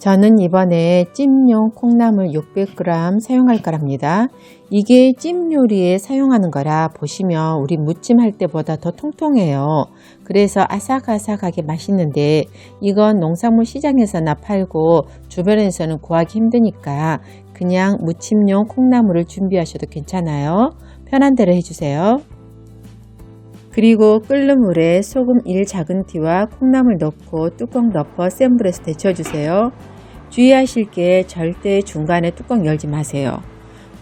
저는 이번에 찜용 콩나물 600g 사용할 거랍니다. 이게 찜 요리에 사용하는 거라 보시면 우리 무침 할 때보다 더 통통해요. 그래서 아삭아삭하게 맛있는데 이건 농산물 시장에서나 팔고 주변에서는 구하기 힘드니까 그냥 무침용 콩나물을 준비하셔도 괜찮아요. 편한 대로 해주세요. 그리고 끓는 물에 소금 1 작은티와 콩나물 넣고 뚜껑 덮어 센 불에서 데쳐주세요. 주의하실 게 절대 중간에 뚜껑 열지 마세요.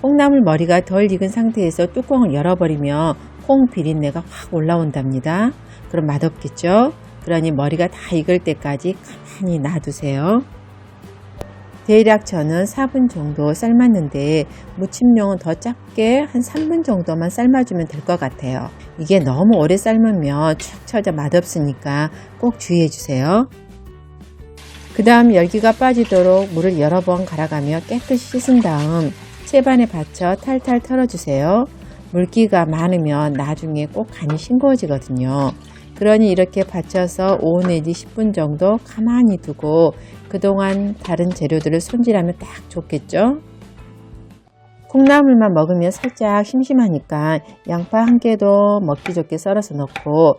콩나물 머리가 덜 익은 상태에서 뚜껑을 열어버리면 콩 비린내가 확 올라온답니다. 그럼 맛없겠죠? 그러니 머리가 다 익을 때까지 가만히 놔두세요. 대략 저는 4분 정도 삶았는데 무침용은 더 짧게 한 3분 정도만 삶아주면 될 것 같아요. 이게 너무 오래 삶으면 축 처져 맛없으니까 꼭 주의해주세요. 그 다음 열기가 빠지도록 물을 여러 번 갈아가며 깨끗이 씻은 다음 채반에 받쳐 탈탈 털어주세요. 물기가 많으면 나중에 꼭 간이 싱거워지거든요. 그러니 이렇게 받쳐서 5 내지 10분 정도 가만히 두고 그동안 다른 재료들을 손질하면 딱 좋겠죠? 콩나물만 먹으면 살짝 심심하니까 양파 한 개도 먹기 좋게 썰어서 넣고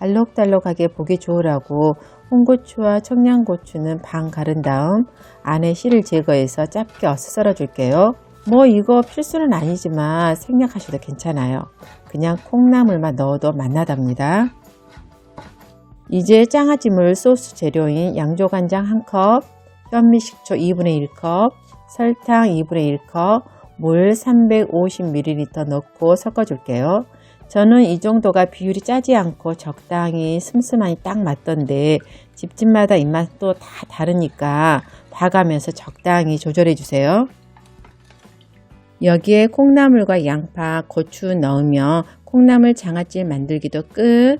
알록달록하게 보기 좋으라고 홍고추와 청양고추는 반 가른 다음 안에 씨를 제거해서 짧게 어서 썰어 줄게요. 뭐 이거 필수는 아니지만 생략하셔도 괜찮아요. 그냥 콩나물만 넣어도 맛나답니다. 이제 장아찌물 소스 재료인 양조간장 1컵, 현미식초 2분의 1컵, 설탕 2분의 1컵, 물 350ml 넣고 섞어줄게요. 저는 이 정도가 비율이 짜지 않고 적당히 슴슴하니 딱 맞던데 집집마다 입맛도 다 다르니까 봐가면서 적당히 조절해 주세요. 여기에 콩나물과 양파, 고추 넣으면 콩나물 장아찌 만들기도 끝.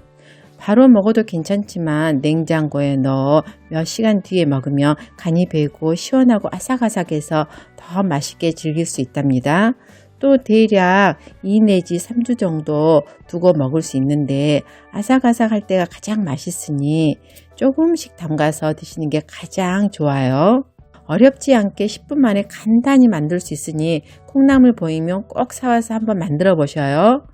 바로 먹어도 괜찮지만 냉장고에 넣어 몇 시간 뒤에 먹으면 간이 배고 시원하고 아삭아삭해서 더 맛있게 즐길 수 있답니다. 또 대략 2 내지 3주 정도 두고 먹을 수 있는데 아삭아삭할 때가 가장 맛있으니 조금씩 담가서 드시는 게 가장 좋아요. 어렵지 않게 10분 만에 간단히 만들 수 있으니 콩나물 보이면 꼭 사와서 한번 만들어 보셔요.